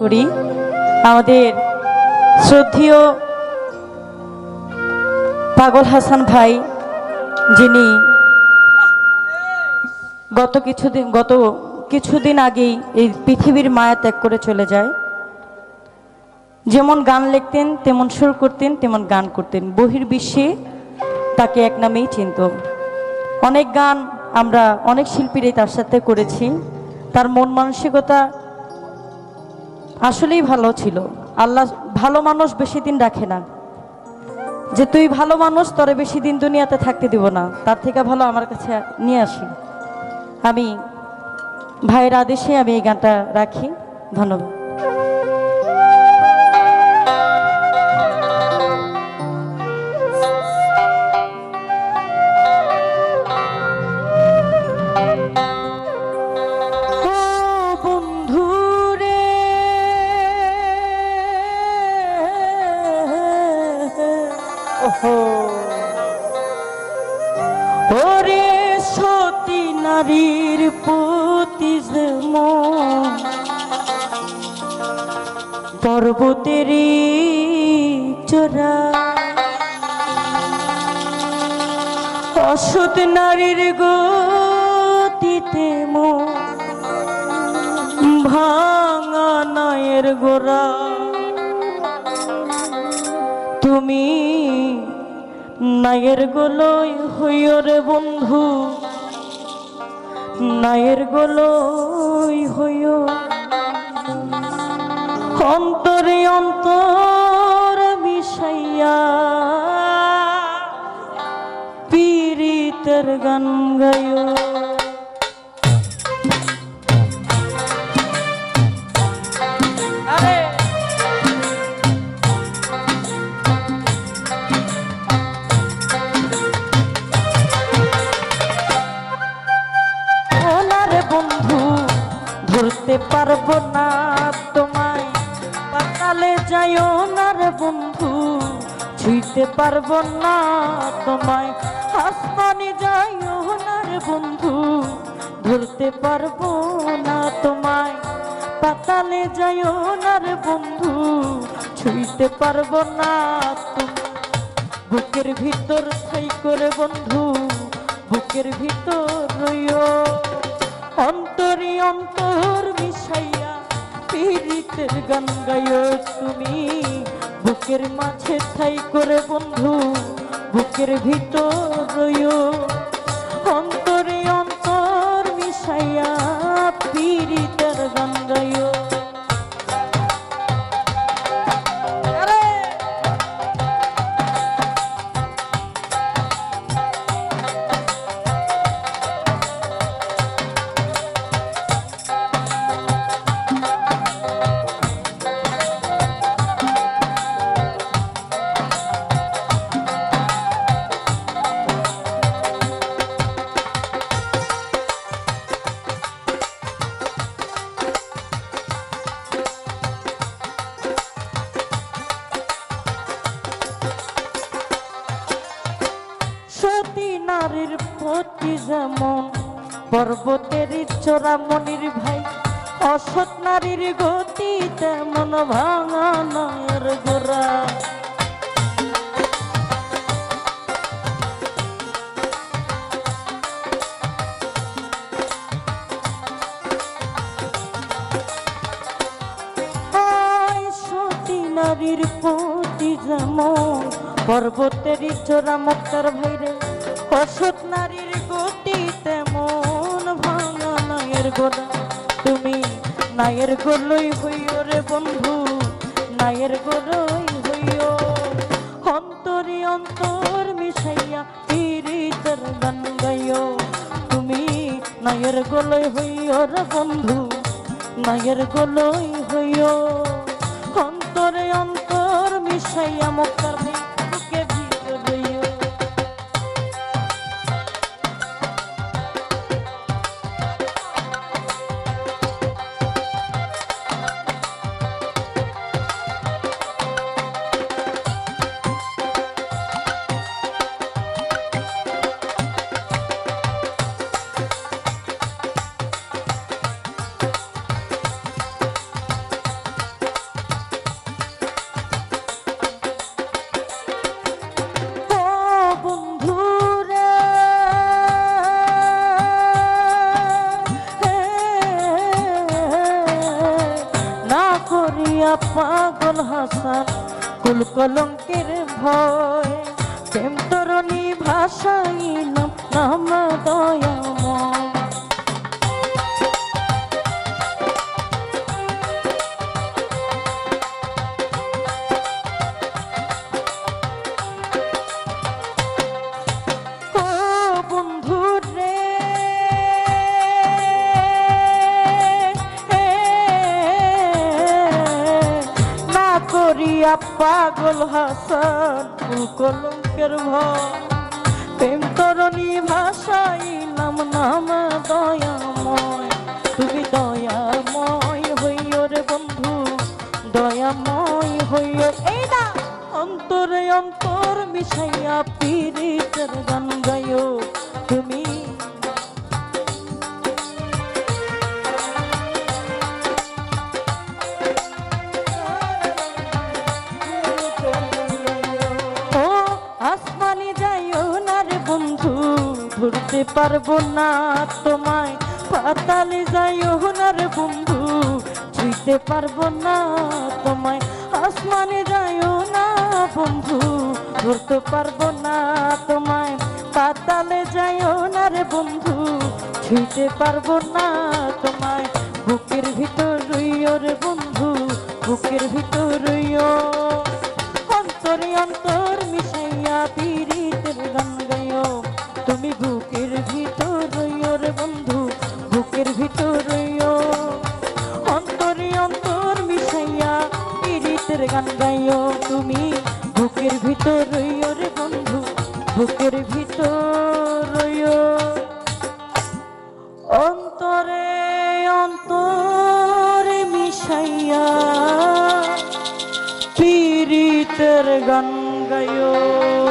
করি। আমাদের শ্রদ্ধেয় পাগল হাসান ভাই, যিনি গত কিছুদিন গত কিছুদিন আগেই এই পৃথিবীর মায়া ত্যাগ করে চলে যায়। যেমন গান লিখতেন, তেমন সুর করতেন, তেমন গান করতেন। বহির্বিশ্বে তাকে এক নামেই চিনত। অনেক গান আমরা অনেক শিল্পীরাই তার সাথে করেছি। তার মন মানসিকতা আসলেই ভালো ছিল। আল্লাহ ভালো মানুষ বেশি দিন রাখে না। যে তুই ভালো মানুষ, তরে বেশি দিন দুনিয়াতে থাকতে দিব না। তার থেকে ভালো আমার কাছে নিয়ে আসি। আমি ভাইয়ের আদেশে আমি এই গানটা রাখি। ধন্যবাদ। নারীর প্রতি পর্বতেরই চোরা অসৎ নারীর গতিতে মন ভাঙা নায়ের গোরা তুমি নায়ের গোলই হইও রে বন্ধু। নায়ের গোলই হইও। অন্তরে অন্তর মিশাইয়া পীড়িতের গান গায়ো পারব না তোমায়। পাতালে যাইও না রে বন্ধু, ছুঁইতে পারব না তোমায়। আসমানে যাইও না রে বন্ধু, ধরতে পারব না তোমায়। পাতালে যাইও না রে বন্ধু, ছুঁইতে পারব না তোমায়। বুকের ভিতর ছাই করে বন্ধু, বুকের ভিতর রইও। অন্তরে অন্তর মিশাইয়া পীড়িতের গান গাইও তুমি। বুকের মাঝে ঠাই করে বন্ধু বুকের ভিতর রইও। প্রতি যেমন পর্বতের চোরা মনির ভাই, অসৎ নারীর গতি তেমন ভাঙা নয়ের সতী নারীর প্রতি যেমন পর্বতের চোরা মক্কার ভাইরে অসৎ নারীর গতি তেমন ভাঙা নায়ের গোলা। তুমি নায়ের গোলই হইও রে বন্ধু, নায়ের গোলই হইও। অন্তরে অন্তর মিশাইয়া পীড়িতের গান গাইও। তুমি নায়ের গোলই হইও রে বন্ধু, নায়ের গোলই হইও। অন্তরে অন্তর মিশাইয়া মক্কার হাসান কুল কলঙ্কের ভয়। পাগল হাসান, ফুল কলঙ্কের প্রেম তরণী ভাষাইলাম নাম দয়াময়। তুমি দয়াময় হইও রে বন্ধু, দয়াময় হইও। এই অন্তরে অন্তর মিশাইয়া পীড়িতের গান গাইও। তুমি পারব না তোমায়। পাতালে যাই না রে বন্ধু, ছুঁইতে পারব না তোমায়। আসমানে যাইও না বন্ধু, ধরতে পারব না তোমায়। পাতালে যাইও না রে বন্ধু, ছুঁইতে পারব না তোমায়। বুকের ভিতর রইও রে বন্ধু, বুকের ভিতর অন্তরে অন্তরে মিশাইয়া পীড়িতের গাইও।